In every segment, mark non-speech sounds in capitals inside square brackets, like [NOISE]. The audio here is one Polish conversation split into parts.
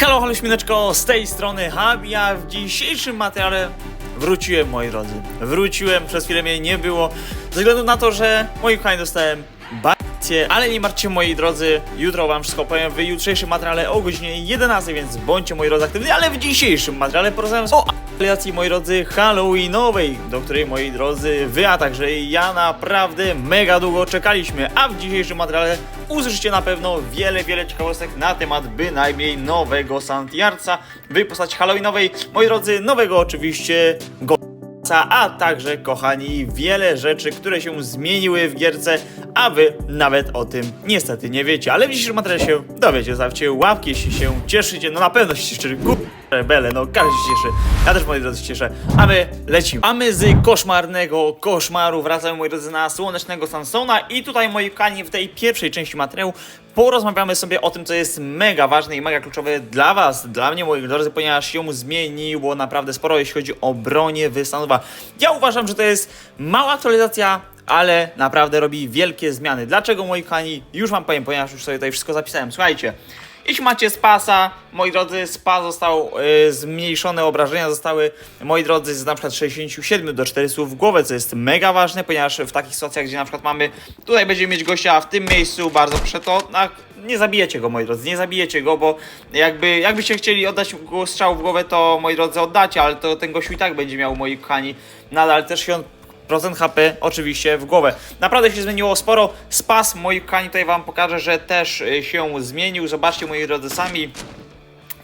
Halo, halo śmineczko, z tej strony Habi, a w dzisiejszym materiale wróciłem, moi drodzy. Wróciłem, przez chwilę mnie nie było, ze względu na to, że moi kochani dostałem ale nie martwcie, moi drodzy, jutro wam wszystko powiem w jutrzejszym materiale o godzinie 11, więc bądźcie, moi drodzy, aktywni, ale w dzisiejszym materiale porozmawiam o aktualizacji, moi drodzy, Halloweenowej, do której, moi drodzy, wy, a także ja naprawdę mega długo czekaliśmy, a w dzisiejszym materiale usłyszycie na pewno wiele, wiele ciekawostek na temat bynajmniej nowego Santiarca w postaci Halloweenowej, moi drodzy, nowego oczywiście go a także, kochani, wiele rzeczy, które się zmieniły w gierce, a wy nawet o tym niestety nie wiecie. Ale w dzisiejszym materiale się dowiecie. Zostawcie łapki, jeśli się cieszycie. No na pewno się cieszy. Rebele, no każdy się cieszy. Ja też, moi drodzy, się cieszę. A my lecimy. A my z koszmarnego koszmaru wracamy, moi drodzy, na słonecznego Sansona i tutaj, moi kochani, w tej pierwszej części materiału porozmawiamy sobie o tym, co jest mega ważne i mega kluczowe dla Was, dla mnie, moi drodzy, ponieważ się zmieniło naprawdę sporo, jeśli chodzi o bronię Wystanowa. Ja uważam, że to jest mała aktualizacja, ale naprawdę robi wielkie zmiany. Dlaczego, moi kochani? Już Wam powiem, ponieważ już sobie tutaj wszystko zapisałem. Słuchajcie, jeśli macie spasa, moi drodzy, spa został y, zmniejszone, obrażenia zostały, moi drodzy, z na przykład 67 do 400 w głowę, co jest mega ważne, ponieważ w takich sytuacjach, gdzie na przykład mamy, tutaj będziemy mieć gościa w tym miejscu, bardzo proszę to, no, nie zabijecie go, moi drodzy, nie zabijecie go, bo jakby, jakbyście chcieli oddać go strzał w głowę, to moi drodzy oddacie, ale to ten gościu i tak będzie miał, moi kochani, nadal też się on procent HP oczywiście w głowę. Naprawdę się zmieniło sporo. Spas moich kochani tutaj wam pokażę, że też y, się zmienił. Zobaczcie moi drodzy sami.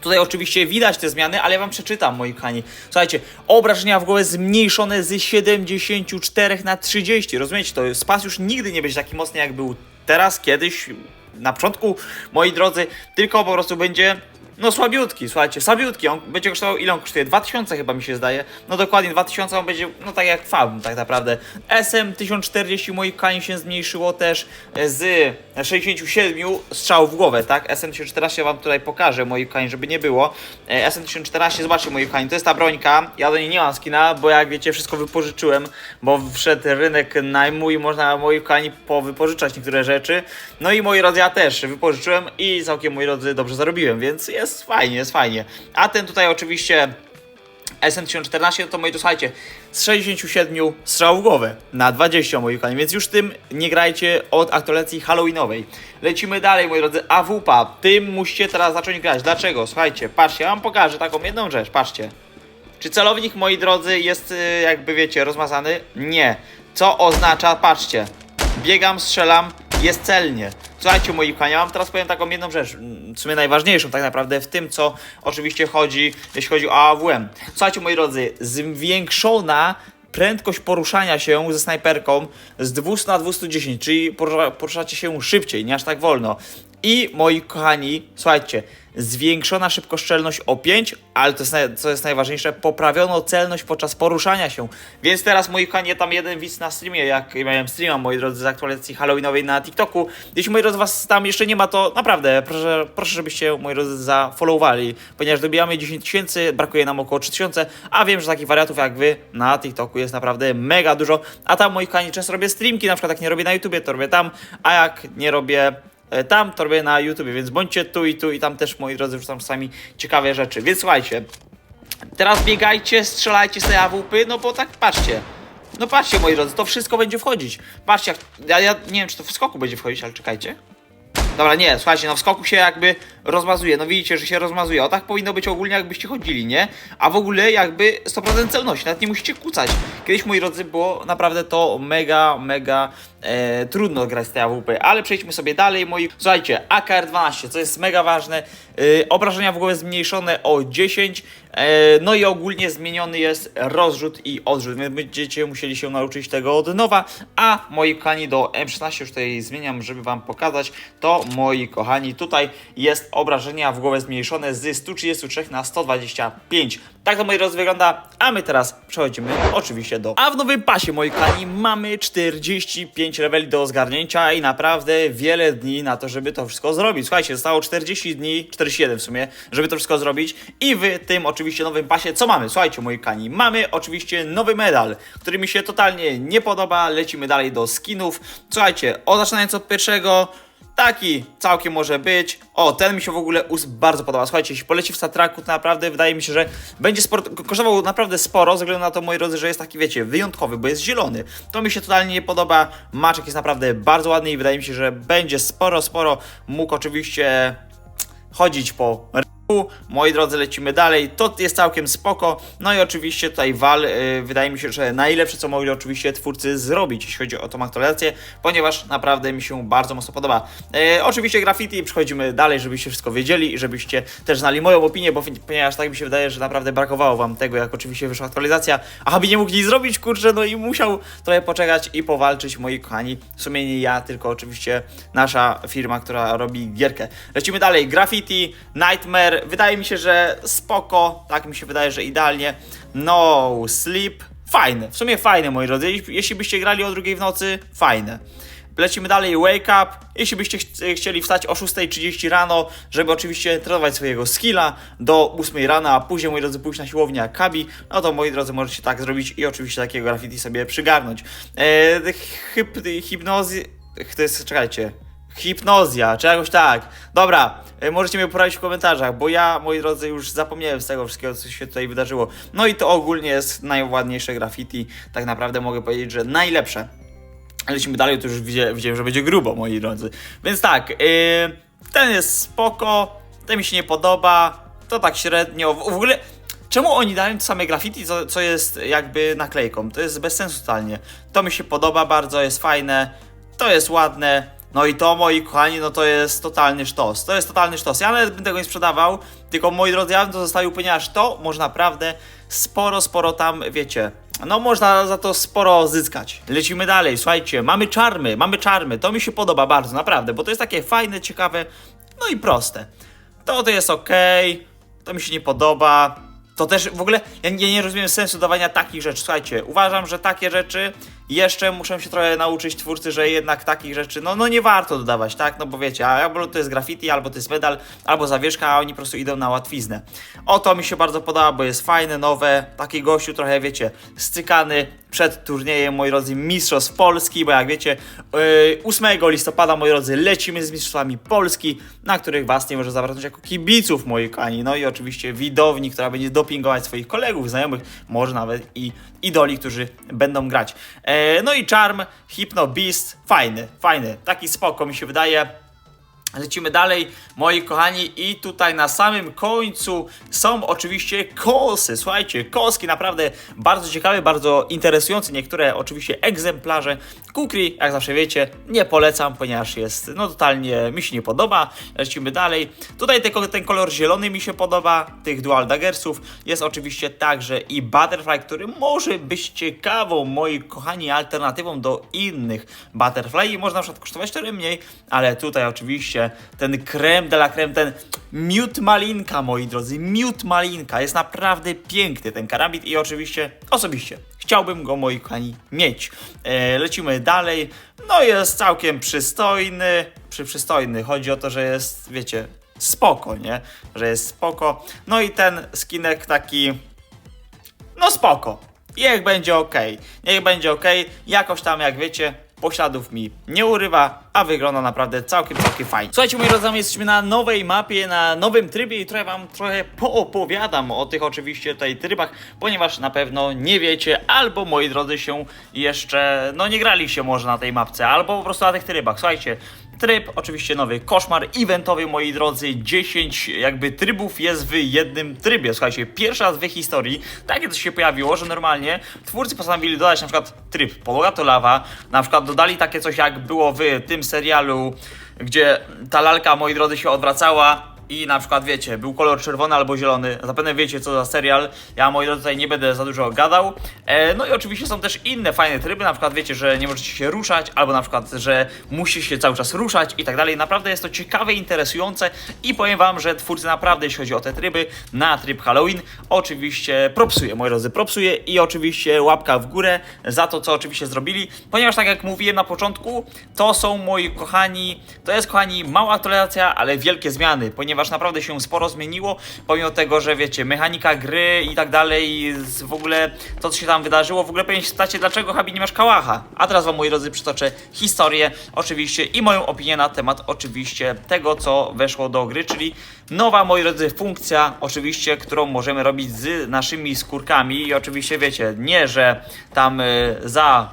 Tutaj oczywiście widać te zmiany, ale ja wam przeczytam, moi kochani. Słuchajcie, obrażenia w głowę zmniejszone z 74 na 30. Rozumiecie, to spas już nigdy nie będzie taki mocny, jak był teraz, kiedyś, na początku, moi drodzy, tylko po prostu będzie no słabiutki, słuchajcie, słabiutki, on będzie kosztował, ile on kosztuje? 2000 chyba mi się zdaje, no dokładnie 2000 on będzie, no tak jak Faum tak naprawdę. SM 1040 moich kochani się zmniejszyło też z 67 strzał w głowę, tak? SM 1014 wam tutaj pokażę, moi kochani, żeby nie było. E, SM 1014, zobaczcie moi kochani, to jest ta brońka, ja do niej nie mam skina, bo jak wiecie, wszystko wypożyczyłem, bo wszedł rynek najmu i można moi kochani powypożyczać niektóre rzeczy. No i moi drodzy, ja też wypożyczyłem i całkiem moi drodzy dobrze zarobiłem, więc jest fajnie, jest fajnie. A ten tutaj oczywiście SN1014, to moi to słuchajcie, z 67 strzał na 20 moi kochani, więc już tym nie grajcie od aktualizacji Halloweenowej. Lecimy dalej moi drodzy, AWP, tym musicie teraz zacząć grać. Dlaczego? Słuchajcie, patrzcie, ja wam pokażę taką jedną rzecz, patrzcie. Czy celownik, moi drodzy, jest y, jakby wiecie, rozmazany? Nie. Co oznacza, patrzcie, biegam, strzelam, jest celnie. Słuchajcie, moi kochani, ja wam teraz powiem taką jedną rzecz, mm, w sumie najważniejszą tak naprawdę w tym, co oczywiście chodzi, jeśli chodzi o AWM. Słuchajcie, moi drodzy, zwiększona prędkość poruszania się ze snajperką z 200 na 210, czyli porusza, poruszacie się szybciej, nie aż tak wolno. I moi kochani, słuchajcie, zwiększona szybkoszczelność o 5, ale to jest, co jest najważniejsze, poprawiono celność podczas poruszania się. Więc teraz, moi kochani, tam jeden widz na streamie, jak miałem streama, moi drodzy, z aktualizacji Halloweenowej na TikToku. Jeśli, moi drodzy, was tam jeszcze nie ma, to naprawdę proszę, proszę żebyście, moi drodzy, zafollowowali, ponieważ dobijamy 10 tysięcy, brakuje nam około 3000, a wiem, że takich wariatów jak wy na TikToku jest naprawdę mega dużo, a tam, moi kochani, często robię streamki, na przykład jak nie robię na YouTubie, to robię tam, a jak nie robię tam, to robię na YouTubie, więc bądźcie tu i tu i tam też, moi drodzy, wrzucam czasami ciekawe rzeczy. Więc słuchajcie, teraz biegajcie, strzelajcie tej AWP, no bo tak patrzcie. No patrzcie, moi drodzy, to wszystko będzie wchodzić. Patrzcie, jak, ja, ja nie wiem, czy to w skoku będzie wchodzić, ale czekajcie. Dobra, nie, słuchajcie, no w skoku się jakby rozmazuje, no widzicie, że się rozmazuje. O tak powinno być ogólnie, jakbyście chodzili, nie? A w ogóle jakby 100% celności, nawet nie musicie kucać. Kiedyś, moi drodzy, było naprawdę to mega, mega e, trudno grać z tej AWP, ale przejdźmy sobie dalej, moi... Słuchajcie, AKR-12, co jest mega ważne, e, obrażenia w głowę zmniejszone o 10, e, no i ogólnie zmieniony jest rozrzut i odrzut, więc będziecie musieli się nauczyć tego od nowa, a moi kochani do M16 już tutaj zmieniam, żeby wam pokazać, to moi kochani, tutaj jest obrażenia w głowę zmniejszone z 133 na 125. Tak to moi drodzy wygląda, a my teraz przechodzimy oczywiście do... A w nowym pasie, moi kochani, mamy 45 leveli do zgarnięcia i naprawdę wiele dni na to, żeby to wszystko zrobić. Słuchajcie, zostało 40 dni, 47 w sumie, żeby to wszystko zrobić i w tym oczywiście nowym pasie, co mamy? Słuchajcie, moi kochani, mamy oczywiście nowy medal, który mi się totalnie nie podoba, lecimy dalej do skinów. Słuchajcie, o zaczynając od pierwszego, Taki całkiem może być. O, ten mi się w ogóle bardzo podoba. Słuchajcie, jeśli poleci w Satraku, to naprawdę wydaje mi się, że będzie sporo, ko- kosztował naprawdę sporo, ze względu na to, moi drodzy, że jest taki, wiecie, wyjątkowy, bo jest zielony. To mi się totalnie nie podoba. Maczek jest naprawdę bardzo ładny i wydaje mi się, że będzie sporo, sporo mógł oczywiście chodzić po Moi drodzy, lecimy dalej. To jest całkiem spoko. No i oczywiście tutaj Val, y, wydaje mi się, że najlepsze, co mogli oczywiście twórcy zrobić, jeśli chodzi o tą aktualizację, ponieważ naprawdę mi się bardzo mocno podoba. E, oczywiście graffiti, przechodzimy dalej, żebyście wszystko wiedzieli i żebyście też znali moją opinię, bo ponieważ tak mi się wydaje, że naprawdę brakowało wam tego, jak oczywiście wyszła aktualizacja, a Habi nie mógł nic zrobić, kurczę, no i musiał trochę poczekać i powalczyć, moi kochani. W sumie nie ja, tylko oczywiście nasza firma, która robi gierkę. Lecimy dalej. Graffiti, Nightmare. Wydaje mi się, że spoko. Tak mi się wydaje, że idealnie. No Sleep. Fajne. W sumie fajne, moi drodzy. Jeśli- byście grali o drugiej w nocy, fajne. Lecimy dalej, wake up. Jeśli byście ch chcieli wstać o 6.30 rano, żeby oczywiście trenować swojego skilla do 8 rana, a później, moi drodzy, pójść na siłownię jak Kabi, no to, moi drodzy, możecie tak zrobić i oczywiście takiego graffiti sobie przygarnąć. Eee, hip, hipnozy... To jest, czekajcie, Hipnozja, czy jakoś tak. Dobra, e, możecie mnie poradzić w komentarzach, bo ja, moi drodzy, już zapomniałem z tego wszystkiego, co się tutaj wydarzyło. No i to ogólnie jest najładniejsze graffiti. Tak naprawdę mogę powiedzieć, że najlepsze. Lecimy dalej, to już widzia- widziałem, że będzie grubo, moi drodzy. Więc tak, yy, ten jest spoko, ten mi się nie podoba, to tak średnio. W, w ogóle, czemu oni dają to same graffiti, co, co jest jakby naklejką? To jest bez sensu totalnie. To mi się podoba bardzo, jest fajne, to jest ładne. No i to, moi kochani, no to jest totalny sztos. To jest totalny sztos. Ja nawet bym tego nie sprzedawał, tylko moi drodzy, ja bym to zostawił, ponieważ to można naprawdę sporo, sporo tam, wiecie, no można za to sporo zyskać. Lecimy dalej, słuchajcie, mamy czarmy, mamy czarmy, to mi się podoba bardzo, naprawdę, bo to jest takie fajne, ciekawe, no i proste. To to jest ok, to mi się nie podoba. To też w ogóle, ja nie, nie rozumiem sensu dawania takich rzeczy. Słuchajcie, uważam, że takie rzeczy jeszcze muszę się trochę nauczyć twórcy, że jednak takich rzeczy, no, no nie warto dodawać, tak? No bo wiecie, albo to jest graffiti, albo to jest medal, albo zawieszka, a oni po prostu idą na łatwiznę. O to mi się bardzo podoba, bo jest fajne, nowe, taki gościu trochę, wiecie, stykany przed turniejem, moi drodzy, Mistrzostw Polski, bo jak wiecie, yy, 8 listopada, moi drodzy, lecimy z Mistrzostwami Polski, na których was nie może zabraknąć jako kibiców, moi kochani. No i oczywiście widowni, która będzie dopingować swoich kolegów, znajomych, może nawet i idoli, którzy będą grać. E, no i Charm, Hypno Beast, fajny, fajny, taki spoko mi się wydaje. Lecimy dalej, moi kochani, i tutaj na samym końcu są oczywiście kosy. Słuchajcie, koski naprawdę bardzo ciekawe, bardzo interesujące. Niektóre oczywiście egzemplarze. Kukri, jak zawsze wiecie, nie polecam, ponieważ jest, no totalnie mi się nie podoba. Lecimy dalej. Tutaj ten, kolor zielony mi się podoba, tych Dual Daggersów. Jest oczywiście także i Butterfly, który może być ciekawą, moi kochani, alternatywą do innych Butterfly i można na przykład kosztować trochę mniej, ale tutaj oczywiście ten creme de la creme, ten miód malinka, moi drodzy, miód malinka, jest naprawdę piękny ten karambit i oczywiście osobiście chciałbym go, moi kochani, mieć. E, lecimy dalej, no jest całkiem przystojny, przy przystojny, chodzi o to, że jest, wiecie, spoko, nie? Że jest spoko. No i ten skinek taki, no spoko. Niech będzie ok. Niech będzie ok. Jakoś tam, jak wiecie, pośladów mi nie urywa, a wygląda naprawdę całkiem, całkiem fajnie. Słuchajcie, moi drodzy, jesteśmy na nowej mapie, na nowym trybie i trochę wam trochę poopowiadam o tych oczywiście tutaj trybach, ponieważ na pewno nie wiecie, albo moi drodzy się jeszcze, no nie graliście może na tej mapce, albo po prostu na tych trybach. Słuchajcie, Tryb, oczywiście nowy koszmar eventowy, moi drodzy. 10 jakby trybów jest w jednym trybie. Słuchajcie, pierwszy raz w historii takie coś się pojawiło, że normalnie twórcy postanowili dodać na przykład tryb podłoga to lawa. Na przykład dodali takie coś jak było w tym serialu, gdzie ta lalka, moi drodzy, się odwracała i na przykład wiecie, był kolor czerwony albo zielony, zapewne wiecie co za serial, ja moi drodzy tutaj nie będę za dużo gadał. E, no i oczywiście są też inne fajne tryby, na przykład wiecie, że nie możecie się ruszać, albo na przykład, że musi się cały czas ruszać i tak dalej. Naprawdę jest to ciekawe, interesujące i powiem wam, że twórcy naprawdę, jeśli chodzi o te tryby, na tryb Halloween, oczywiście propsuję, moi drodzy, propsuję i oczywiście łapka w górę za to, co oczywiście zrobili, ponieważ tak jak mówiłem na początku, to są moi kochani, to jest kochani mała aktualizacja, ale wielkie zmiany, ponieważ ponieważ naprawdę się sporo zmieniło, pomimo tego, że wiecie, mechanika gry i tak dalej, w ogóle to, co się tam wydarzyło, w ogóle pewnie się stacie, dlaczego Habi nie masz kałacha. A teraz wam, moi drodzy, przytoczę historię, oczywiście, i moją opinię na temat, oczywiście, tego, co weszło do gry, czyli nowa, moi drodzy, funkcja, oczywiście, którą możemy robić z naszymi skórkami i oczywiście, wiecie, nie, że tam y, za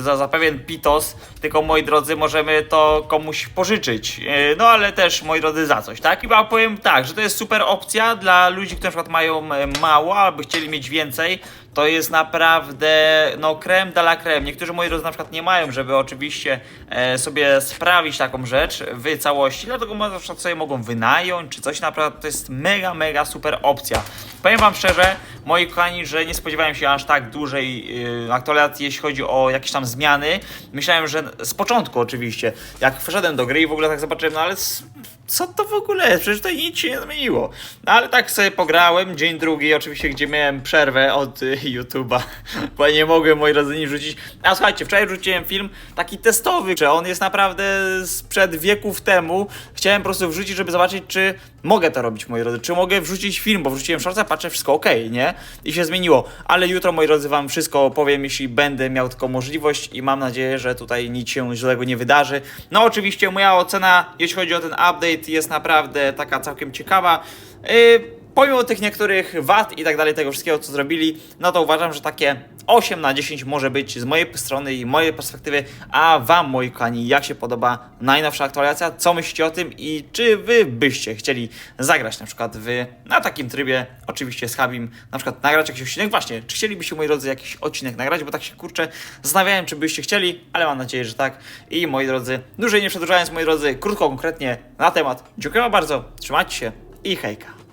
za, za pewien pitos, tylko moi drodzy, możemy to komuś pożyczyć. Yy, No ale też, moi drodzy, za coś, tak? I powiem tak, że to jest super opcja dla ludzi, którzy na przykład mają e, mało, albo chcieli mieć więcej. To jest naprawdę, no, creme de la creme. Niektórzy moi drodzy na przykład nie mają, żeby oczywiście e, sobie sprawić taką rzecz w całości, dlatego na przykład sobie mogą wynająć, czy coś naprawdę, to jest mega, mega super opcja. Powiem wam szczerze, moi kochani, że nie spodziewałem się aż tak dużej yy, aktualizacji, jeśli chodzi o jakieś tam zmiany. Myślałem, że z początku oczywiście, jak wszedłem do gry i w ogóle tak zobaczyłem, no ale co to w ogóle? Przecież to nic się nie zmieniło. No ale tak sobie pograłem, dzień drugi oczywiście, gdzie miałem przerwę od y, [LAUGHS] YouTube'a, [LAUGHS] bo nie mogłem moi drodzy nic rzucić. A słuchajcie, wczoraj rzuciłem film taki testowy, że on jest naprawdę sprzed wieków temu. Chciałem po prostu wrzucić, żeby zobaczyć, czy mogę to robić, moi drodzy, czy mogę wrzucić film, bo wrzuciłem shortsa, patrzę, wszystko ok, nie? I się zmieniło. Ale jutro, moi drodzy, wam wszystko opowiem, jeśli będę miał taką możliwość i mam nadzieję, że tutaj nic się złego nie wydarzy. No oczywiście moja ocena, jeśli chodzi o ten update, jest naprawdę taka całkiem ciekawa. Yy, pomimo tych niektórych wad i tak dalej, tego wszystkiego, co zrobili, no to uważam, że takie 8 na 10 może być z mojej strony i mojej perspektywy. A Wam, moi kochani, jak się podoba najnowsza aktualizacja? Co myślicie o tym i czy Wy byście chcieli zagrać na przykład w, na takim trybie, oczywiście z Habim, na przykład nagrać jakiś odcinek? Właśnie, czy chcielibyście, moi drodzy, jakiś odcinek nagrać? Bo tak się kurczę zastanawiałem, czy byście chcieli, ale mam nadzieję, że tak. I moi drodzy, dłużej nie przedłużając, moi drodzy, krótko, konkretnie na temat. Dziękuję bardzo, trzymajcie się i hejka.